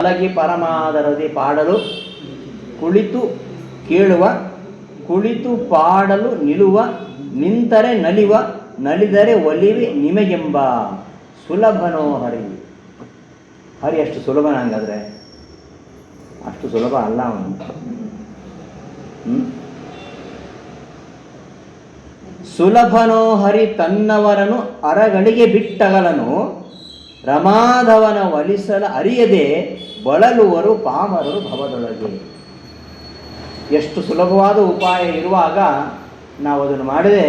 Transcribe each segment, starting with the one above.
ಮಲಗಿ ಪರಮಾದರದಿ ಪಾಡಲು, ಕುಳಿತು ಕೇಳುವ, ಕುಳಿತು ಪಾಡಲು ನಿಲ್ಲುವ ನಿಂತರೆ ನಲಿವ, ನಲಿದರೆ ಒಲಿವೆ ನಿಮಗೆಂಬ ಸುಲಭನೋ ಹರಿ. ಹರಿ ಅಷ್ಟು ಸುಲಭನ ಹಂಗಾದ್ರೆ ಅಷ್ಟು ಸುಲಭ ಅಲ್ಲ ಅವನು? ಸುಲಭನೋ ಹರಿ ತನ್ನವರನು ಅರಗಳಿಗೆ ಬಿಟ್ಟಗಲನು ರಮಾಧವನ ಒಲಿಸಲ ಅರಿಯದೆ ಬಳಲುವರು ಪಾಮರರು ಭವದೊಳಗೆ. ಎಷ್ಟು ಸುಲಭವಾದ ಉಪಾಯ ಇರುವಾಗ ನಾವು ಅದನ್ನು ಮಾಡಿದೆ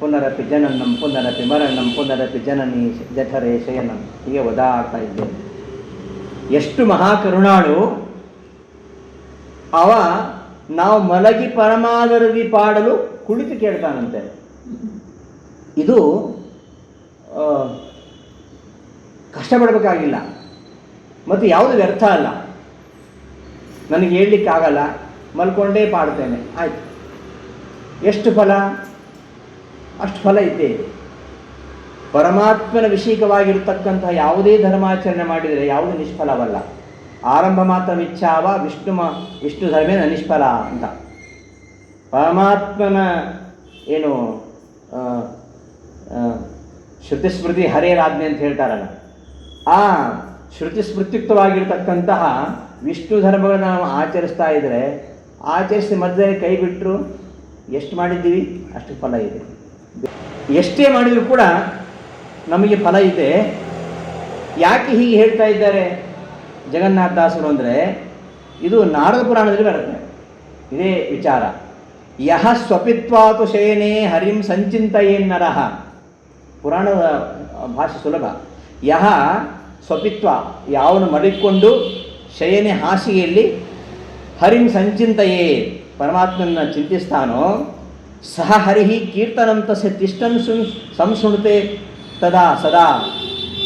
ಪುನರಪಿ ಜನನಂ, ಪುನರಪಿ ಮರಣಂ, ಪುನರಪಿ ಜನನಿ ಜಠರೇ ಶಯನಂ. ಹೀಗೆ ಒದಾಡ್ತಾ ಇದ್ದೇವೆ ಎಷ್ಟು ಮಹಾಕರುಣಾಳು. ಅವ ನಾವು ಮಲಗಿ ಪರಮಾದರದಿ ಪಾಡಲು ಕುಳಿತು ಕೇಳ್ತಾನಂತೆ. ಇದು ಕಷ್ಟಪಡಬೇಕಾಗಿಲ್ಲ. ಮತ್ತು ಯಾವುದು ವ್ಯರ್ಥ ಅಲ್ಲ. ನನಗೆ ಹೇಳಲಿಕ್ಕಾಗಲ್ಲ ಮಲ್ಕೊಂಡೇ ಪಾಡ್ತೇನೆ. ಆಯ್ತು. ಎಷ್ಟು ಫಲ? ಅಷ್ಟು ಫಲ ಇದ್ದೇ ಇದೆ. ಪರಮಾತ್ಮನ ವಿಷಯಕವಾಗಿರ್ತಕ್ಕಂತಹ ಯಾವುದೇ ಧರ್ಮಾಚರಣೆ ಮಾಡಿದರೆ ಯಾವುದು ನಿಷ್ಫಲವಲ್ಲ. ಆರಂಭ ಮಾತ್ರ ಇಚ್ಛಾವ ವಿಷ್ಣು ಮ, ವಿಷ್ಣು ಧರ್ಮೇನ ನಿಷ್ಫಲ ಅಂತ. ಪರಮಾತ್ಮನ ಏನು ಶ್ರುತಿಸ್ಮೃತಿ ಹರೇರಾಜ್ಞೆ ಅಂತ ಹೇಳ್ತಾರಲ್ಲ. ಆ ಶ್ರುತಿ ಸ್ಮೃತ್ಯುಕ್ತವಾಗಿರ್ತಕ್ಕಂತಹ ವಿಷ್ಣು ಧರ್ಮಗಳನ್ನ ನಾವು ಆಚರಿಸ್ತಾ ಇದ್ದರೆ ಆಚರಿಸಿ ಮಧ್ಯದಲ್ಲಿ ಕೈ ಬಿಟ್ಟರು ಎಷ್ಟು ಮಾಡಿದ್ದೀವಿ? ಅಷ್ಟು ಫಲ ಇದೆ. ಎಷ್ಟೇ ಮಾಡಿದರೂ ಕೂಡ ನಮಗೆ ಫಲ ಇದೆ. ಯಾಕೆ ಹೀಗೆ ಹೇಳ್ತಾ ಇದ್ದಾರೆ ಜಗನ್ನಾಥದಾಸರು ಅಂದರೆ, ಇದು ನಾರದ ಪುರಾಣದಲ್ಲಿ ಬರುತ್ತೆ. ಇದೇ ವಿಚಾರ. ಯಹ ಸ್ವಪಿತ್ವಾತು ಶಯನೇ ಹರಿಂ ಸಂಚಿಂತಯೇನ್ನರಹ ಪುರಾಣದ ಭಾಷೆ ಸುಲಭ. ಯಹ ಸ್ವಪಿತ್ವ. ಯಾವನು ಮಡಿಕೊಂಡು ಶಯನೆ ಹಾಸಿಗೆಯಲ್ಲಿ ಹರಿಂ ಸಂಚಿಂತೆಯೇ ಪರಮಾತ್ಮನ ಚಿಂತಿಸ್ತಾನೋ, ಸಹ ಹರಿಹಿ ಕೀರ್ತನಂತ ಸ ತಿಷ್ಟನ್ ಸುನ್ ಸಂಸ್ಮೃತೆ ತದಾ ಸದಾ.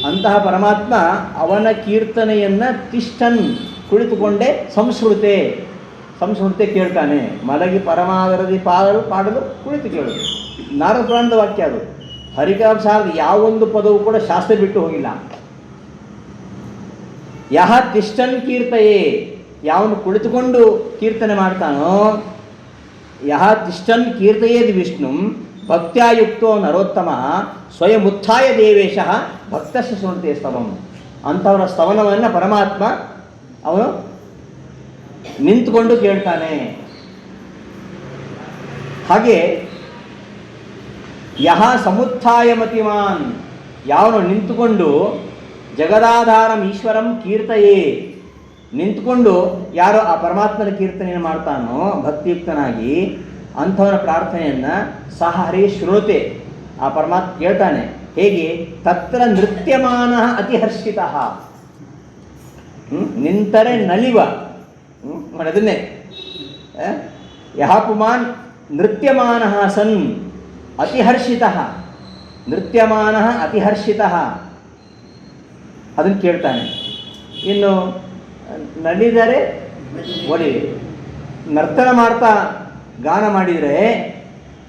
ಅಂತಹ ಪರಮಾತ್ಮ ಅವನ ಕೀರ್ತನೆಯನ್ನು ತಿಷ್ಟನ್ ಕುಳಿತುಕೊಂಡೇ ಸಂಸ್ಮೃತೆ ಸಂಸ್ಕೃತೆ ಕೇಳ್ತಾನೆ. ಮಲಗಿ ಪರಮಾದರದಿ ಪಾಡಲು ಪಾಡಲು ಕುಳಿತು ಕೇಳುದು. ನಾರದ ಪುರಾಣದ ವಾಕ್ಯ ಅದು. ಹರಿಕಾಸಾರದ ಯಾವೊಂದು ಪದವು ಕೂಡ ಶಾಸ್ತ್ರ ಬಿಟ್ಟು ಹೋಗಿಲ್ಲ. ಯಹ ತಿಷ್ಟನ್ ಕೀರ್ತಯೇ, ಯಾವನು ಕುಳಿತುಕೊಂಡು ಕೀರ್ತನೆ ಮಾಡ್ತಾನೋ, ಯಹ ತಿಷ್ಟನ್ ಕೀರ್ತಯೇದ್ ವಿಷ್ಣು ಭಕ್ತಾಯುಕ್ತೋ ನರೋತ್ತಮ, ಸ್ವಯಂ ಉತ್ಥಾಯ ದೇವೇಶ ಭಕ್ತಶ ಸುನತೆ ಸ್ತವಂ. ಅಂಥವರ ಸ್ತವನವನ್ನು ಪರಮಾತ್ಮ ಅವನು ನಿಂತುಕೊಂಡು ಕೇಳ್ತಾನೆ. ಹಾಗೆ ಯಹ ಸಮುತ್ಥಾಯ ಮತಿಮಾನ್ ಯಾವನು ನಿಂತುಕೊಂಡು ಜಗದಾಧಾರಂ ಈಶ್ವರಂ ಕೀರ್ತಯೇ. ನಿಂತುಕೊಂಡು ಯಾರು ಆ ಪರಮಾತ್ಮನ ಕೀರ್ತನೆಯನ್ನು ಮಾಡ್ತಾನೋ, ಭಕ್ತಿಯುಕ್ತನಾಗಿ ಅಂಥವನ ಪ್ರಾರ್ಥನೆಯನ್ನು ಸಹ ಹರಿ ಶೃಣುತೆ. ಆ ಪರಮಾತ್ಮ ಕೇಳ್ತಾನೆ, ಹೇಗೆ? ತತ್ರ ನೃತ್ಯಮಾನ ಅತಿಹರ್ಷಿತ. ನಿಂತರೆ ನಲಿವ. ಅದನ್ನೇ? ಯಹ ಪುಮಾನ್ ನೃತ್ಯಮಾನ ಸನ್. ಅತಿಹರ್ಷಿತ, ನೃತ್ಯಮಾನ ಅತಿಹರ್ಷಿತ. ಅದನ್ನು ಕೇಳ್ತಾನೆ. ಇನ್ನು, ನಲಿದರೆ ಒಳಿ ನರ್ತನ ಮಾಡ್ತಾ ಗಾನ ಮಾಡಿದರೆ,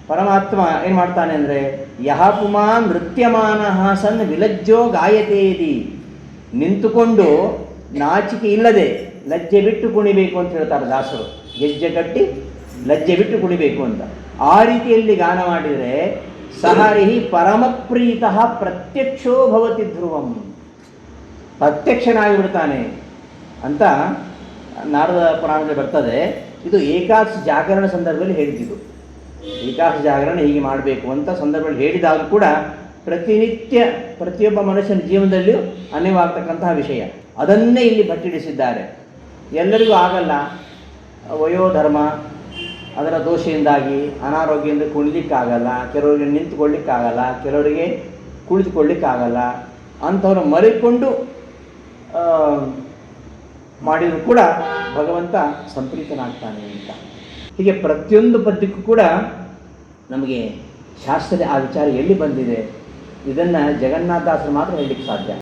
ಪರಮಾತ್ಮ ಏನು ಮಾಡ್ತಾನೆ ಅಂದರೆ, ಯಹ ಪುಮಾನ್ ನೃತ್ಯಮಾನ ಸನ್ ವಿಲಜ್ಜೋ ಗಾಯತೇದಿ. ನಿಂತುಕೊಂಡು ನಾಚಿಕೆ ಇಲ್ಲದೆ ಲಜ್ಜೆ ಬಿಟ್ಟು ಕುಣಿಬೇಕು ಅಂತ ಹೇಳ್ತಾರೆ ದಾಸರು. ಗೆಜ್ಜೆ ಕಟ್ಟಿ ಲಜ್ಜೆ ಬಿಟ್ಟು ಕುಣಿಬೇಕು ಅಂತ. ಆ ರೀತಿಯಲ್ಲಿ ಗಾನ ಮಾಡಿದರೆ ಸಹರಿಹಿ ಪರಮಪ್ರೀತ ಪ್ರತ್ಯಕ್ಷೋ ಭವತಿ ಧ್ರುವಂ. ಪ್ರತ್ಯಕ್ಷನಾಗಿ ಬಿಡ್ತಾನೆ ಅಂತ ನಾರದ ಪುರಾಣದಲ್ಲಿ ಬರ್ತದೆ. ಇದು ಏಕಾದಶ ಜಾಗರಣ ಸಂದರ್ಭದಲ್ಲಿ ಹೇಳಿದ್ದು. ಏಕಾದಶ ಜಾಗರಣ ಹೀಗೆ ಮಾಡಬೇಕು ಅಂತ ಸಂದರ್ಭದಲ್ಲಿ ಹೇಳಿದಾಗ ಕೂಡ ಪ್ರತಿನಿತ್ಯ ಪ್ರತಿಯೊಬ್ಬ ಮನುಷ್ಯನ ಜೀವನದಲ್ಲಿಯೂ ಅನ್ಯವಾಗ್ತಕ್ಕಂತಹ ವಿಷಯ. ಅದನ್ನೇ ಇಲ್ಲಿ ಭಟ್ಟಿಡಿಸಿದ್ದಾರೆ. ಎಲ್ಲರಿಗೂ ಆಗಲ್ಲ. ವಯೋಧರ್ಮ ಅದರ ದೋಷೆಯಿಂದಾಗಿ, ಅನಾರೋಗ್ಯದಿಂದ ಕುಣಿಲಿಕ್ಕಾಗಲ್ಲ, ಕೆಲವರಿಗೆ ನಿಂತುಕೊಳ್ಳಿಕ್ಕಾಗಲ್ಲ, ಕೆಲವರಿಗೆ ಕುಳಿತುಕೊಳ್ಳಿಕ್ಕಾಗಲ್ಲ ಅಂಥವ್ರು ಮರಿಕೊಂಡು ಮಾಡಿದರೂ ಕೂಡ ಭಗವಂತ ಸಂಪ್ರೀತನಾಗ್ತಾನೆ ಅಂತ. ಹೀಗೆ ಪ್ರತಿಯೊಂದು ಪದ್ಯಕ್ಕೂ ಕೂಡ ನಮಗೆ ಶಾಸ್ತ್ರದ ಆ ವಿಚಾರ ಎಲ್ಲಿ ಬಂದಿದೆ? ಇದನ್ನು ಜಗನ್ನಾಥದಾಸರು ಮಾತ್ರ ಹೇಳಲಿಕ್ಕೆ ಸಾಧ್ಯ.